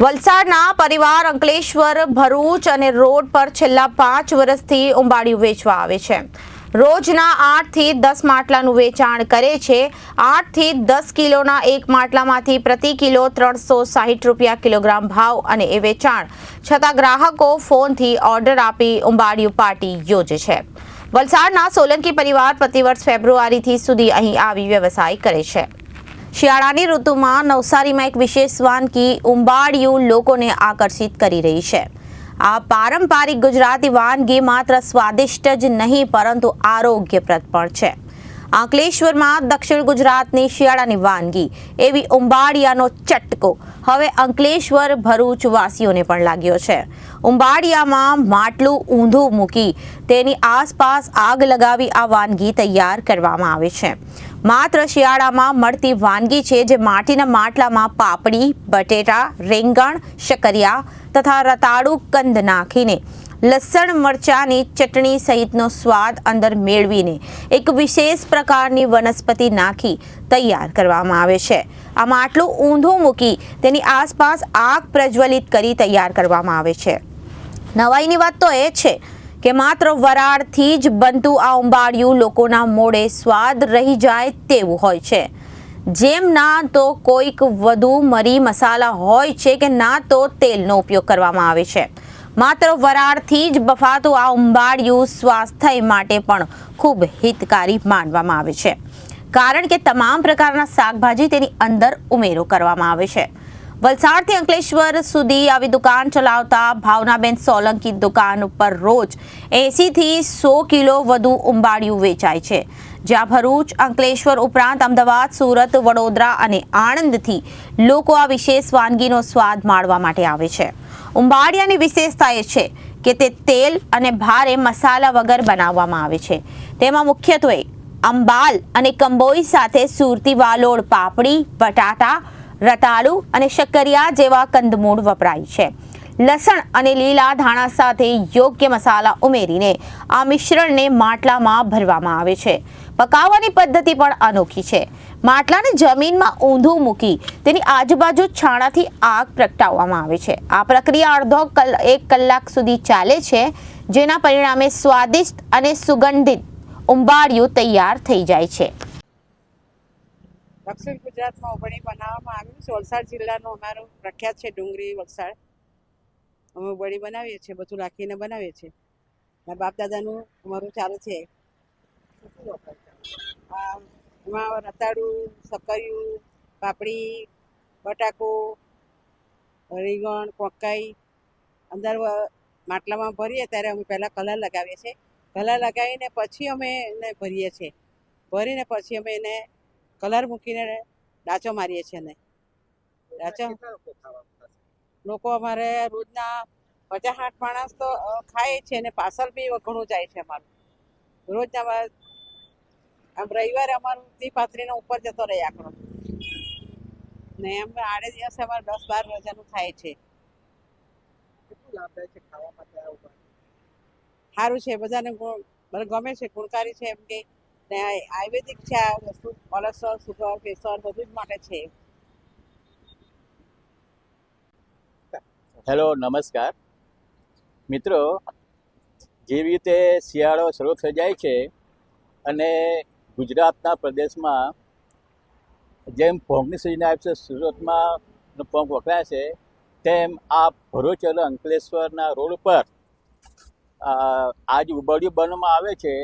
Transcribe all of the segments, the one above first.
વલસાડના પરિવાર અંકલેશ્વર, ભરૂચ અને રોડ પર છેલ્લા પાંચ વર્ષથી ઉંબાડિયું વેચવા આવે છે. રોજના આઠથી દસ માટલાનું વેચાણ કરે છે. આઠથી દસ કિલોના એક માટલામાંથી પ્રતિ કિલો ત્રણસો સાહીઠ રૂપિયા કિલોગ્રામ ભાવ અને એ વેચાણ. છતાં ગ્રાહકો ફોનથી ઓર્ડર આપી ઉંબાડિયું પાર્ટી યોજે છે. વલસાડના સોલંકી પરિવાર પ્રતિવર્ષ ફેબ્રુઆરીથી સુધી અહીં આવી વ્યવસાય કરે છે. શિયાળાની ઋતુમાં નવસારીમાં એક વિશેષ વાનગી ઉંબાડિયું લોકોને આકર્ષિત કરી રહી છે. આ પારંપરિક ગુજરાતી વાનગી માત્ર સ્વાદિષ્ટ જ નહીં, પરંતુ આરોગ્યપ્રદ પણ છે. અંકલેશ્વરમાં દક્ષિણ ગુજરાતની શિયાળાની વાનગી એવી ઉંબાડિયાનો ચટકો. હવે અંકલેશ્વર ભરૂચ વાસીઓને પણ લાગ્યો છે. ઉંબાડિયામાં માટલું ઊંધું મૂકી તેની આસપાસ આગ લગાવી આ વાનગી તૈયાર કરવામાં આવે છે. માત્ર શિયાળામાં મળતી વાનગી છે જે માટીના માટલામાં પાપડી, બટેટા, રીંગણ શકરિયા તથા રતાળુ કંદ નાખીને, લસણ, મરચાની ચટણી સહિતનો સ્વાદ અંદર મેળવીને એક વિશેષ પ્રકારની વનસ્પતિ નાખી તૈયાર કરવામાં આવે છે. આ માટલું ઊંધું મૂકી તેની આસપાસ આગ પ્રજ્વલિત કરી તૈયાર કરવામાં આવે છે. નવાઈની વાત તો એ છે કે માત્ર વરાળથી જ બનતું આ ઉંબાડિયું લોકોના મોડે સ્વાદ રહી જાય તેવું હોય છે. જેમ ના તો કોઈક વધુ મરી મસાલા હોય છે કે ના તો તેલનો ઉપયોગ કરવામાં આવે છે. માત્ર વરાળથી જ બફાતું આ ઉંબાડિયું સ્વાસ્થ્ય માટે પણ ખૂબ હિતકારી માનવામાં આવે છે. કારણ કે તમામ પ્રકારના શાકભાજી તેની અંદર ઉમેરો કરવામાં આવે છે. વલસાડથી અંકલેશ્વર સુધી આવી દુકાન ચલાવતા ભાવનાબેન સોલંકી દુકાન ઉપર રોજ એંસીથી સો કિલો વધુ ઉંબાડિયું વેચાય છે. જ્યાં ભરૂચ, અંકલેશ્વર ઉપરાંત અમદાવાદ, સુરત, વડોદરા અને આણંદથી લોકો આ વિશેષ વાનગીનો સ્વાદ માણવા માટે આવે છે. ઉંબાડિયાની વિશેષતા એ છે કે તે તેલ અને ભારે મસાલા વગર બનાવવામાં આવે છે. તેમાં મુખ્યત્વે અંબાલ અને કંબોઈ સાથે સુરતી વાલોડ પાપડી, બટાટા રતાળુ અને શક્કરિયા જેવા કંદમૂળ વપરાય છે. લસણ અને લીલા ધાણા સાથે યોગ્ય મસાલા ઉમેરીને આ મિશ્રણને માટલામાં ભરવામાં આવે છે. પકાવવાની પદ્ધતિ પણ અનોખી છે. માટલાને જમીનમાં ઊંધું મૂકી તેની આજુબાજુ છાણાથી આગ પ્રગટાવવામાં આવે છે. આ પ્રક્રિયા અડધો કલ, એક કલાક સુધી ચાલે છે, જેના પરિણામે સ્વાદિષ્ટ અને સુગંધિત ઉંબાડિયું તૈયાર થઈ જાય છે. દક્ષિણ ગુજરાતમાં ઉભણી બનાવવામાં આવ્યું છે. વલસાડ જિલ્લાનું અમારું પ્રખ્યાત છે ડુંગળી વલસાડ. અમે ઉભણી બનાવીએ છીએ, બધું રાખીને બનાવીએ છીએ. બાપ દાદાનું અમારું ચાલુ છે. એમાં રતાળું સક્કરિયું પાપડી, બટાકો, રીંગણ, કોકાઈ અંદર માટલામાં ભરીએ ત્યારે અમે પહેલાં કલર લગાવીએ છીએ. કલર લગાવીને પછી અમે એને ભરીએ છીએ. ભરીને પછી અમે એને કલર મૂકીને ડાચો મારીએ છીએ ને ડાચો? લોકો અમારે રોજના પચાસ આઠ માણસ તો ખાય છે અને પાર્સલ બી ઘણું જાય છે અમારું. રોજના આમ રવિવારે અમારું ત્રી પાત્રીનો ઉપર જતો રહે આંકડો. ને એમ આડે દિવસે અમારે દસ બાર હજારનું થાય છે સારું છે બધાને ગમે છે ગુણકારી છે એમ કે ને આયુર્વેદિક છે આ વસ્તુ કોલેસ્ટ્રોલ સુગર પ્રેશર બધું જ માટે છે. હેલો, નમસ્કાર. મિત્રો, જેવી રીતે શિયાળો શરૂ થઈ જાય છે અને ગુજરાતના પ્રદેશમાં જેમ પોંગની સિઝન આવે છે, સુરતમાં પોંગ વખણાય છે, તેમ આ ભરૂચ અંકલેશ્વરના રોડ પર આજ ઉબડિયું બનવામાં આવે છે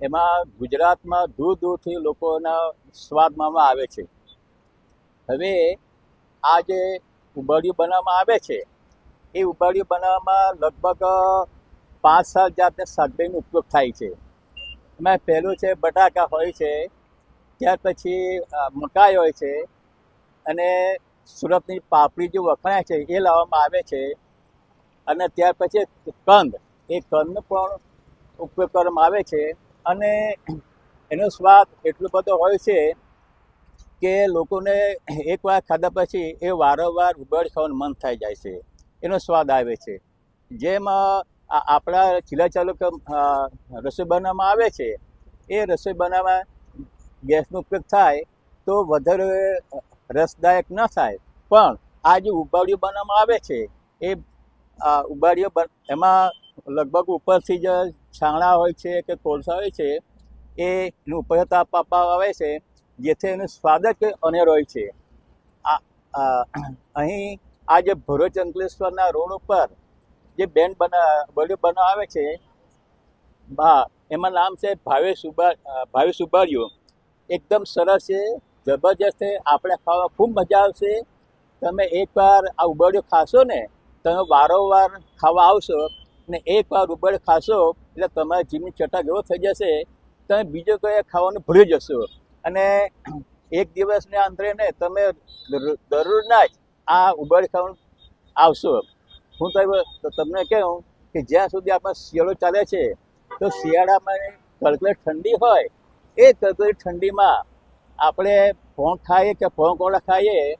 એમાં ગુજરાતમાં દૂર દૂરથી લોકોના સ્વાદ માણવા આવે છે. હવે આ જે ઉંબાડિયું બનાવવામાં આવે છે, એ ઉંબાડિયું બનાવવામાં લગભગ પાંચ સાત જાતના શાકભાજીનો ઉપયોગ થાય છે. એમાં પહેલું છે બટાકા હોય છે, ત્યાર પછી મકાઈ હોય છે, અને સુરતની પાપડી જે વખણાય છે એ લાવવામાં આવે છે, અને ત્યાર પછી કંદ. એ કંદનો પણ ઉપયોગ કરવામાં આવે છે. અને એનો સ્વાદ એટલો બધો હોય છે કે લોકોને એકવાર ખાધા પછી એ વારંવાર ઉબાડી ખાવાનું મન થઈ જાય છે. એનો સ્વાદ આવે છે. જેમ આપણા ચીલા ચાલુ રસોઈ બનાવવામાં આવે છે. એ રસોઈ બનાવવા ગેસનો ઉપયોગ થાય તો વધારે રસદાયક ન થાય. પણ આ જે ઉબાડિયું બનાવવામાં આવે છે, એ ઉબાડિયું એમાં લગભગ ઉપરથી જે છાણા હોય છે કે કોલસા હોય છે, એ એનું ઉપર તાપ આપવામાં આવે છે, જેથી એનો સ્વાદ જ અનેરો હોય છે. આ અહીં આ જે ભરૂચ અંકલેશ્વરના રોડ ઉપર જે બેન બના બળ્યું બનાવે છે હા એમાં નામ છે ભાવેશ ઉબા ભાવે ઉબાડિયું. એકદમ સરસ છે, જબરજસ્ત છે, આપણે ખાવા ખૂબ મજા આવશે. તમે એકવાર આ ઉબાડિયું ખાશો ને, તમે વારંવાર ખાવા આવશો ને એકવાર ઉબાડિયું ખાશો, એટલે તમારા જીમની ચટાક એવો થઈ જશે, તમે બીજું કોઈ ખાવાનું ભૂલી જશો. અને એક દિવસને અંતરે ને તમે દર- દરરોજના જ આ ઉબાડી ખાવાનું આવશો. હું તો તમને કહું કે જ્યાં સુધી આપણે શિયાળો ચાલે છે, તો શિયાળામાં કડકડ ઠંડી હોય. એ કડકડી ઠંડીમાં આપણે ભોંગ ખાઈએ કે ભોંગ કોળા ખાઈએ,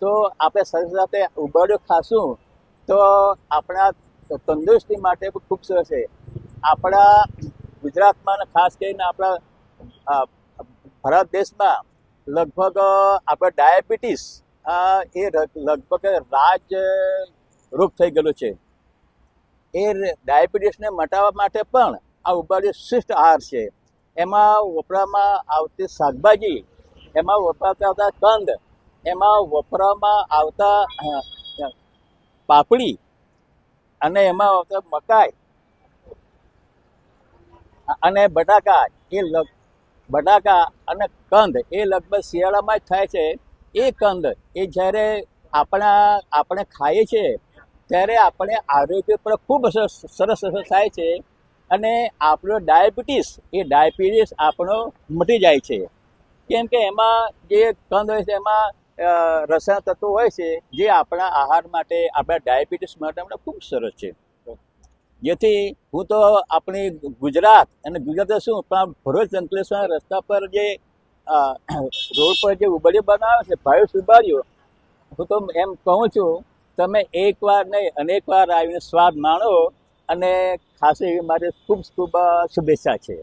તો આપણે સાથે સાથે ઉબાડ્યો ખાશું, તો આપણા તંદુરસ્તી માટે ખૂબ સરસ છે. આપણા ગુજરાતમાં ખાસ કરીને આપણા ભારત દેશમાં લગભગ આપણે ડાયાબિટીસ એ લગભગ રાજ રોગ થઈ ગયેલો છે. એ ડાયાબિટીસને મટાવવા માટે પણ આ ઉપાડી શ્રેષ્ઠ આહાર છે. એમાં વપરામાં આવતી શાકભાજી, એમાં વપરાતા આવતા કંદ, એમાં વપરામાં આવતા પાપડી અને એમાં મકાઈ અને બટાકા, એ બટાકા અને કંદ, એ લગભગ શિયાળામાં જ થાય છે. એ કંદ, એ જ્યારે આપણા, આપણે ખાઈએ છીએ, ત્યારે આપણે આરોગ્ય પર ખૂબ સરસ અસર થાય છે અને આપણો ડાયાબિટીસ, એ ડાયાબિટીસ આપણો મટી જાય છે. કેમ કે એમાં જે કંદ હોય છે, એમાં રસાયણ તત્વો હોય છે, જે આપણા આહાર માટે, આપણા ડાયાબિટીસ માટે આપણે ખૂબ સરસ છે. જેથી હું તો આપણી ગુજરાત, અને ગુજરાત શું, પણ ભરૂચ, અંકલેશ્વર રસ્તા પર જે રોડ પર જે ઉબડિયું બનાવે છે ભાઈ સુબારીઓ, હું તો એમ કહું છું, તમે એકવાર નહીં, અનેક વાર આવીને સ્વાદ માણો, અને ખાસ એવી મારી ખૂબ ખૂબ શુભેચ્છા છે.